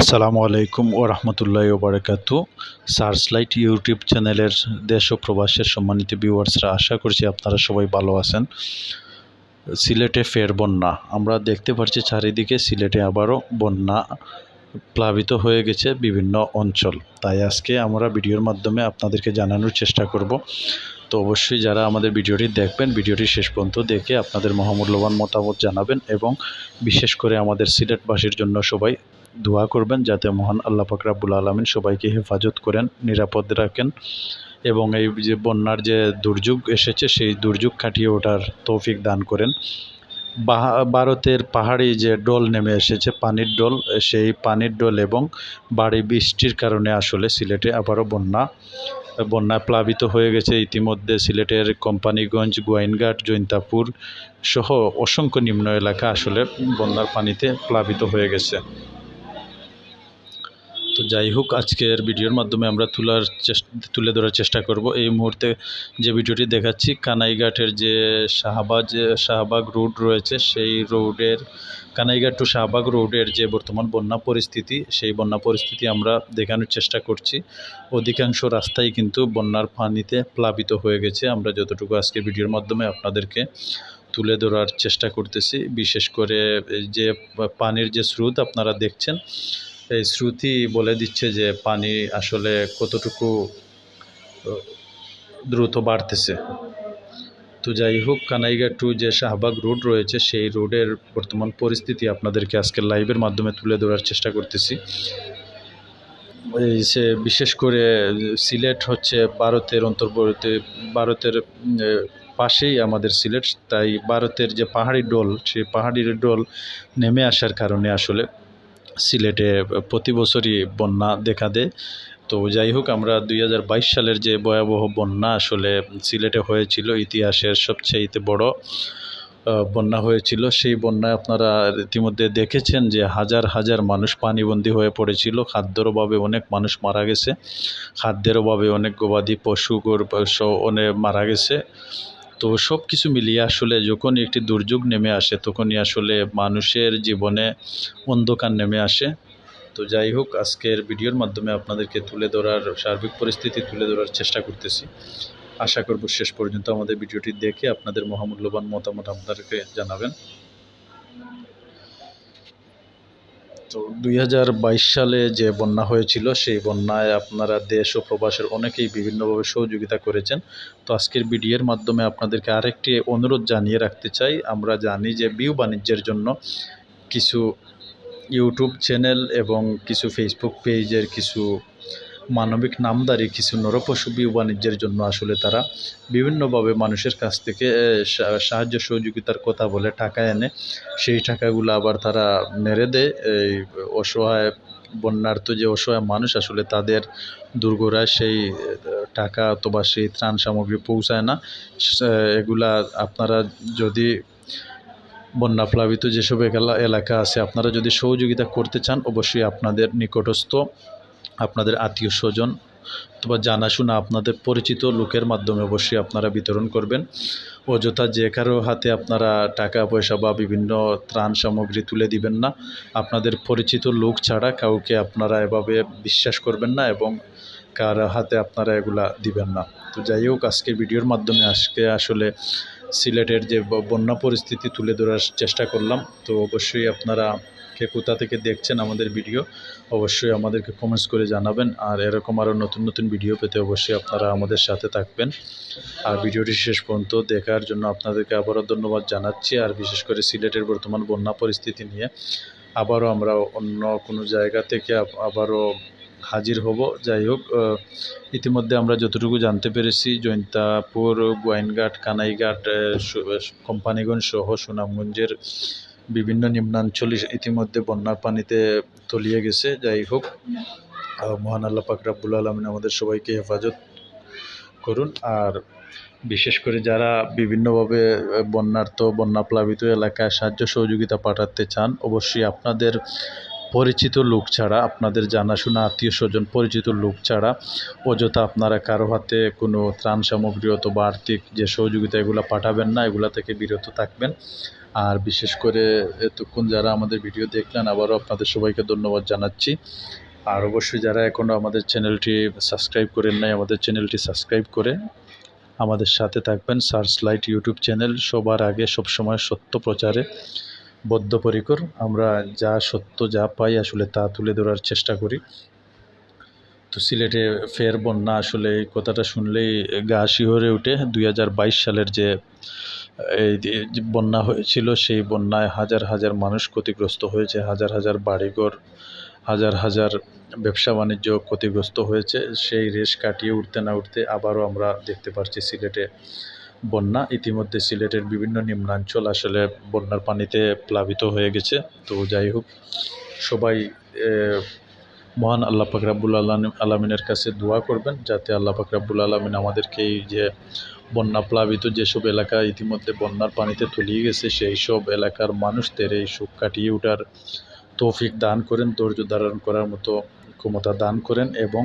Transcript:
আসসালামু আলাইকুম ও রহমতুল্লাহ ওবরাকাতু সার্চলাইট ইউটিউব চ্যানেলের দেশ ও প্রবাসের সম্মানিত ভিউয়ার্সরা, আশা করছি আপনারা সবাই ভালো আছেন। সিলেটে ফের বন্যা। আমরা দেখতে পাচ্ছি চারিদিকে সিলেটে আবারও বন্যা প্লাবিত হয়ে গেছে বিভিন্ন অঞ্চল। তাই আজকে আমরা ভিডিওর মাধ্যমে আপনাদেরকে জানানোর চেষ্টা করব। তো অবশ্যই যারা আমাদের ভিডিওটি দেখবেন, ভিডিওটি শেষ পর্যন্ত দেখে আপনাদের মহামূল্যবান মতামত জানাবেন এবং বিশেষ করে আমাদের সিলেটবাসীর জন্য সবাই দোয়া করবেন যাতে মহান আল্লাহ পাক রাব্বুল আলমিন সবাইকে হেফাজত করেন, নিরাপদ রাখেন এবং এই যে বন্যার যে দুর্যোগ এসেছে, সেই দুর্যোগ কাটিয়ে ওঠার তৌফিক দান করেন। ভারতের পাহাড়ি যে ডোল নেমে এসেছে, পানির ডোল, সেই পানির ডোল এবং বাড়ি বৃষ্টির কারণে আসলে সিলেটে আবারও বন্যা বন্যায় প্লাবিত হয়ে গেছে। ইতিমধ্যে সিলেটের কোম্পানিগঞ্জ, গোয়াইনঘাট, জৈন্তাপুর সহ অসংখ্য নিম্ন এলাকা আসলে বন্যার পানিতে প্লাবিত হয়ে গেছে। তো যাই হোক, আজকের ভিডিওর মাধ্যমে আমরা তোলার চেষ্টা, তুলে ধরার চেষ্টা করব। এই মুহূর্তে যে ভিডিওটি দেখাচ্ছি, কানাইঘাটের যে শাহবাজ শাহবাগ রোড রয়েছে, সেই রোডের, কানাইঘাট টু শাহবাগ রোডের যে বর্তমান বন্যা পরিস্থিতি, সেই বন্যা পরিস্থিতি আমরা দেখানোর চেষ্টা করছি। অধিকাংশ রাস্তাই কিন্তু বন্যার পানিতে প্লাবিত হয়ে গেছে। আমরা যতটুকু আজকে ভিডিওর মাধ্যমে আপনাদেরকে তুলে ধরার চেষ্টা করতেছি, বিশেষ করে যে পানির যে স্রোত আপনারা দেখছেন এই শ্রুতি বলে দিচ্ছে যে পানি আসলে কতটুকু দ্রুত বাড়তেছে। তো যাই হোক, কানাইঘাট টু যে শাহবাগ রোড রয়েছে, সেই রোডের বর্তমান পরিস্থিতি আপনাদেরকে আজকে লাইভের মাধ্যমে তুলে ধরার চেষ্টা করতেছি। সে বিশেষ করে সিলেট হচ্ছে ভারতের অন্তর্বর্তী, ভারতের পাশেই আমাদের সিলেট, তাই ভারতের যে পাহাড়ি ডোল, সেই পাহাড়ি ডোল নেমে আসার কারণে আসলে সিলেটে প্রতি বছরই বন্যা দেখা দেয়। তো যাই হোক, আমরা দুই হাজার বাইশ সালের যে ভয়াবহ বন্যা আসলে সিলেটে হয়েছিল, ইতিহাসের সবচেয়ে বড় বন্যা হয়েছিল। সেই বন্যায় আপনারা ইতিমধ্যে দেখেছেন যে হাজার হাজার মানুষ পানিবন্দী হয়ে পড়েছিল। খাদ্যের অভাবে অনেক মানুষ মারা গেছে। খাদ্যের অভাবে অনেক গবাদি পশু অনেক মারা গেছে। তো সব কিছু মিলিয়ে আসলে যখন একটি দুর্যোগ নেমে আসে, তখনই আসলে মানুষের জীবনে অন্ধকার নেমে আসে। তো যাই হোক, আজকের ভিডিওর মাধ্যমে আপনাদেরকে তুলে ধরার, সার্বিক পরিস্থিতি তুলে ধরার চেষ্টা করতেছি। আশা করব শেষ পর্যন্ত আমাদের ভিডিওটি দেখে আপনাদের মহামূল্যবান মতামত আপনাদেরকে জানাবেন। তো দুই হাজার বাইশ সালে যে বন্যা হয়েছিল, সেই বন্যায় আপনারা দেশ ও প্রবাসের অনেকেই বিভিন্নভাবে সহযোগিতা করেছেন। তো আজকের ভিডিওর মাধ্যমে আপনাদেরকে আরেকটি অনুরোধ জানিয়ে রাখতে চাই। আমরা জানি যে বিউ বাণিজ্যের জন্য কিছু ইউটিউব চ্যানেল এবং কিছু ফেসবুক পেজের কিছু মানবিক নামদারি কিছু নরপশু বাণিজ্যের জন্য আসলে তারা বিভিন্নভাবে মানুষের কাছ থেকে সাহায্য সহযোগিতার কথা বলে টাকা এনে সেই টাকাগুলো আবার তারা মেরে দেয়। এই অসহায় বন্যার্থ যে অসহায় মানুষ আসলে তাদের দুর্গরায় সেই টাকা অথবা সেই ত্রাণ সামগ্রী পৌঁছায় না। এগুলা আপনারা যদি বন্যা প্লাবিত যেসব এলা- এলাকা আছে আপনারা যদি সহযোগিতা করতে চান, অবশ্যই আপনাদের নিকটস্থ আপনাদের আত্মীয় স্বজন অথবা জানাশোনা আপনাদের পরিচিত লোকের মাধ্যমে অবশ্যই আপনারা বিতরণ করবেন। অযথা যে কারও হাতে আপনারা টাকা, পয়সা বা বিভিন্ন ত্রাণ সামগ্রী তুলে দিবেন না, আপনাদের পরিচিত লোক ছাড়া কাউকে আপনারা এভাবে বিশ্বাস করবেন না এবং কার হাতে আপনারা এগুলা দিবেন না। তো যাই হোক আজকে ভিডিওর মাধ্যমে আজকে আসলে সিলেটের যে বন্যা পরিস্থিতি তুলে ধরার চেষ্টা করলাম, তো অবশ্যই আপনারা কে কোথা থেকে দেখছেন আমাদের ভিডিও, অবশ্যই আমাদেরকে কমেন্টস করে জানাবেন, আর এরকম আরও নতুন নতুন ভিডিও পেতে অবশ্যই আপনারা আমাদের সাথে থাকবেন। আর ভিডিওটি শেষ পর্যন্ত দেখার জন্য আপনাদেরকে আবারও ধন্যবাদ জানাচ্ছি, আর বিশেষ করে সিলেটের বর্তমান বন্যা পরিস্থিতি নিয়ে। আবারও আমরা অন্য কোনো জায়গা থেকে আবারও হাজির হব। যাই হোক ইতিমধ্যে আমরা যতটুকু জানতে পেরেছি, জৈন্তাপুর, গোয়াইনঘাট, কানাইঘাট কোম্পানিগঞ্জ সহ সুনামগঞ্জের বিভিন্ন নিম্নাঞ্চল ইতিমধ্যে বন্যার পানিতে তলিয়ে গেছে। যাই হোক মহান আল্লাহ পাক রাব্বুল আলমিন আমাদের সবাইকে হেফাজত করুন। আর বিশেষ করে যারা বিভিন্নভাবে বন্যার্থ বন্যার্ত বন্যা প্লাবিত এলাকায় সাহায্য সহযোগিতা পাঠাতে চান, অবশ্যই আপনাদের পরিচিত লোক ছাড়া, আপনাদের জানাশোনা আত্মীয় স্বজন পরিচিত লোক ছাড়া, অযথা আপনারা কারও হাতে কোনো ত্রাণ সামগ্রী অথবা আর্থিক যে সহযোগিতা এগুলো পাঠাবেন না, এগুলা থেকে বিরত থাকবেন। আর বিশেষ করে এতক্ষণ যারা আমাদের ভিডিও দেখলেন, আবারও আপনাদের সবাইকে ধন্যবাদ জানাচ্ছি। আর অবশ্যই যারা এখনও আমাদের চ্যানেলটি সাবস্ক্রাইব করেন নাই, আমাদের চ্যানেলটি সাবস্ক্রাইব করে আমাদের সাথে থাকবেন। সার্চ লাইট ইউটিউব চ্যানেল সবার আগে সবসময় সত্য প্রচারে। বদ্ধপরিকর। আমরা যা সত্য যা পাই আসলে তা তুলে ধরার চেষ্টা করি। তো সিলেটে ফের বন্যা আসলে এই কথাটা শুনলেই গা শিহরে উঠে। দুই হাজার বাইশ সালের যে, এই বন্যা হয়েছিল, সেই বন্যায় হাজার হাজার মানুষ ক্ষতিগ্রস্ত হয়েছে, হাজার হাজার বাড়িঘর, হাজার হাজার ব্যবসা বাণিজ্য ক্ষতিগ্রস্ত হয়েছে। সেই রেশ কাটিয়ে উঠতে না উঠতে আবারও আমরা দেখতে পাচ্ছি সিলেটে বন্যা, ইতিমধ্যে সিলেটের বিভিন্ন নিম্নাঞ্চল আসলে বন্যার পানিতে প্লাবিত হয়ে গেছে। তো যাই হোক, সবাই মহান আল্লাহ আলামিন, আলমিনের কাছে দোয়া করবেন, যাতে আল্লাহ পাক রাব্বুল আলমিন আমাদেরকে এই যে বন্যা প্লাবিত যেসব এলাকা ইতিমধ্যে বন্যার পানিতে তলিয়ে গেছে, সেই সব এলাকার মানুষদের এই সুখ কাটিয়ে ওঠার তৌফিক দান করেন, ধৈর্য ধারণ করার মতো ক্ষমতা দান করেন এবং